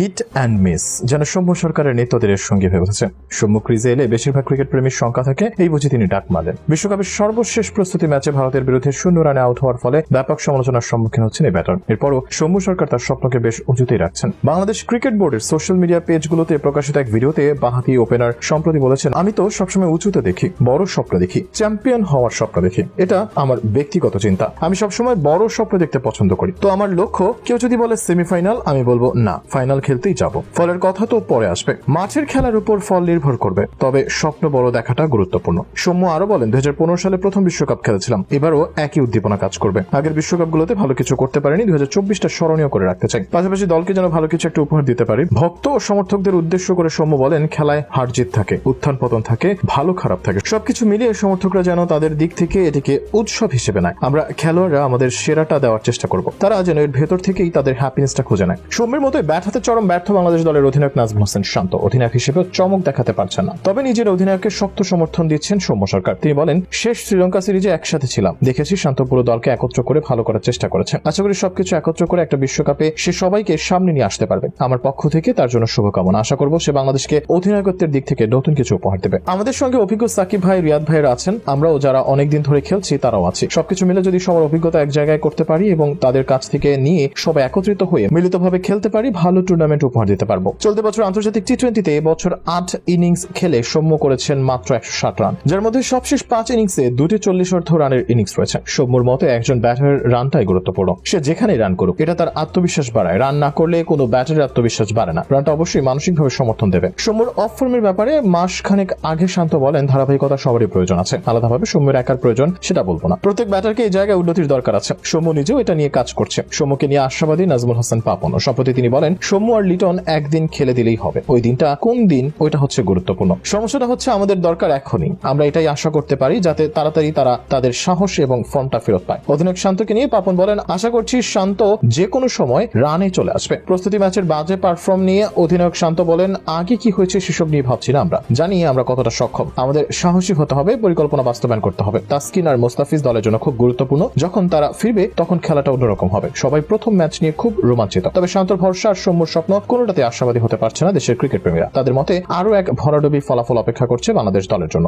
Hit and miss, যেন সৌম্য সরকারের নেতৃত্বের সঙ্গে উঠেছে। সৌম্য ক্রিজে এলে বেশিরভাগ ক্রিকেট প্রেমীর সংখ্যা থাকে, এই বুঝে তিনি ডাক মারলেন। বিশ্বকাপের সর্বশেষ প্রস্তুতি ম্যাচে ভারতের বিরুদ্ধে শূন্য রানে আউট হওয়ার ফলে ব্যাপক সমালোচনার সম্মুখীন হচ্ছেন এই ব্যাটার। এরপরও সৌম্য সরকার তার স্বপ্নকে বেশ উঁচুতেই রাখছেন। বাংলাদেশ ক্রিকেট বোর্ডের সোশ্যাল মিডিয়া পেজগুলোতে প্রকাশিত এক ভিডিওতে বাহাতি ওপেনার সম্প্রতি বলেছেন, আমি তো সবসময় উঁচুতে দেখি, বড় স্বপ্ন দেখি, চ্যাম্পিয়ন হওয়ার স্বপ্ন দেখি। এটা আমার ব্যক্তিগত চিন্তা। আমি সবসময় বড় স্বপ্ন দেখতে পছন্দ করি। তো আমার লক্ষ্য, কেউ যদি বলে সেমিফাইনাল, আমি বলব না। ফাইনাল খেলতেই যাব। ফলের কথা তো পরে আসবে। মাঠের খেলার উপর ফল নির্ভর করবে। তবে স্বপ্ন বড় দেখাটা গুরুত্বপূর্ণ। সৌম্য আরও বলেন দুই সালে প্রথম বিশ্বকাপ খেলেছিলাম। এবারও একই উদ্দীপনা কাজ করবে। আগের বিশ্বকাপগুলোতে ভালো কিছু করতে পারেনি। দুই হাজার চব্বিশটা স্মরণীয় করে রাখতে চাই। পাশাপাশি দলকে যেন ভালো কিছু একটা উপহার দিতে পারি। ভক্ত ও সমর্থকদের উদ্দেশ্য করে সৌম্য বলেন, খেলায় হার জিত থাকে, উত্থান পতন থাকে, ভালো খারাপ থাকে। সবকিছু মিলিয়ে সমর্থকরা যেন তাদের দিক থেকে এটিকে উৎসব হিসেবে নেয়। আমরা খেলোয়াড়রা আমাদের সেরাটা দেওয়ার চেষ্টা করব। তারা যেন এর ভেতর থেকেই তাদের হ্যাপিনেসটা খুঁজে নেয়। সৌম্যের মতো ব্যাট হাতে চরম ব্যর্থ বাংলাদেশ দলের অধিনায়ক নাজমুল হোসেন শান্ত। অধিনায়ক হিসেবে চমক দেখাতে পারছেন না। তবে নিজের অধিনায়ককে শক্ত সমর্থন দিচ্ছেন সৌম্য সরকার। তিনি বলেন, শেষ শ্রীলঙ্কা সিরিজে একসাথে ছিলাম। দেখেছি শান্ত পুরো দলকে একত্র করে ভালো করার চেষ্টা করেছে আশা করি সবকিছু একত্র করে একটা বিশ্বকাপে সে সবাইকে সামনে নিয়ে আসতে পারবে। আমার পক্ষ থেকে তার জন্য শুভকামনা। আশা করব সে বাংলাদেশকে অধিনায়কত্বের দিক থেকে নতুন কিছু উপহার দেবে। আমাদের সঙ্গে অভিজ্ঞ সাকিব ভাই, রিয়াদ ভাইয়ের আছেন। আমরাও যারা অনেকদিন ধরে খেলছি, তারাও আছি। সবকিছু মিলে যদি সবার অভিজ্ঞতা এক জায়গায় করতে পারি এবং তাদের কাছ থেকে নিয়ে সবাই একত্রিত হয়ে মিলিতভাবে খেলতে পারি, ভালো টুর্নামেন্ট উপহার দিতে পারব। চলতি বছর আন্তর্জাতিক টি টোয়েন্টিতে এবছর আট ইনিংস খেলে সৌম্য করেছেন মাত্র একশো ষাট রান। যার মধ্যে সবশেষ পাঁচ ইনিংসে দুটি চল্লিশ অর্ধ রানের ইনিংস রয়েছে। সৌম্যর মতো একজন ব্যাটারের রানটাই গুরুত্বপূর্ণ। সে যেখানেই রান করুক, এটা তার আত্মবিশ্বাস বাড়ায়। রান না করলে কোনো ব্যাটারের আত্মবিশ্বাস বাড়ে না। রানটা অবশ্যই মানসিকভাবে সমর্থন দেবে। সৌম্যর অফ ফর্মের ব্যাপারে মাস খানেক আগে শান্ত বলেন, ধারাবাহিকতা সবারই প্রয়োজন আছে। আলাদাভাবে সৌম্যের একার প্রয়োজন, সেটা বলব না। প্রত্যেক ব্যাটারকে এই জায়গায় উন্নতির দরকার আছে। সৌম্য নিজেও এটা নিয়ে কাজ করছে। সৌম্যকে নিয়ে আশাবাদী নাজমুল হাসান পাপন। সম্প্রতি তিনি বলেন, সৌম্য আর লিটন একদিন খেলে দিলেই হবে। ওই দিনটা কোন দিন? ওইটা হচ্ছে গুরুত্বপূর্ণ। সমস্যাটা হচ্ছে আমাদের দরকার এখনই। আমরা এটাই আশা করতে পারি যাতে তাড়াতাড়ি তারা তাদের সাহস এবং ফর্মটা ফেরত পায়। অধিনায়ক শান্তকে নিয়ে পাপন বলেন, আশা করছি শান্ত যে কোনো সময় রানে চলে আসবে। প্রস্তুতি ম্যাচের বাজে পারফর্ম নিয়ে অধিনায়ক শান্ত বলেন, আগে কি হয়েছে সেসব নিয়ে ভাবছি না আমরা। জানি আমরা কতটা সক্ষম। আমাদের সাহসী হতে হবে, পরিকল্পনা বাস্তবায়ন করতে হবে। তাসকিন আর মোস্তাফিজ দলের জন্য খুব গুরুত্বপূর্ণ। যখন তারা ফিরবে, তখন খেলাটা অন্যরকম হবে। সবাই প্রথম ম্যাচ নিয়ে খুব রোমাঞ্চিত। তবে শান্তর ভরসা আর সৌম্যর স্বপ্ন কোনোটাতে আশাবাদী হতে পারছে না দেশের ক্রিকেট প্রেমীরা। তাদের মতে আরও এক ভরাডুবি ফলাফল অপেক্ষা করছে বাংলাদেশ দলের জন্য।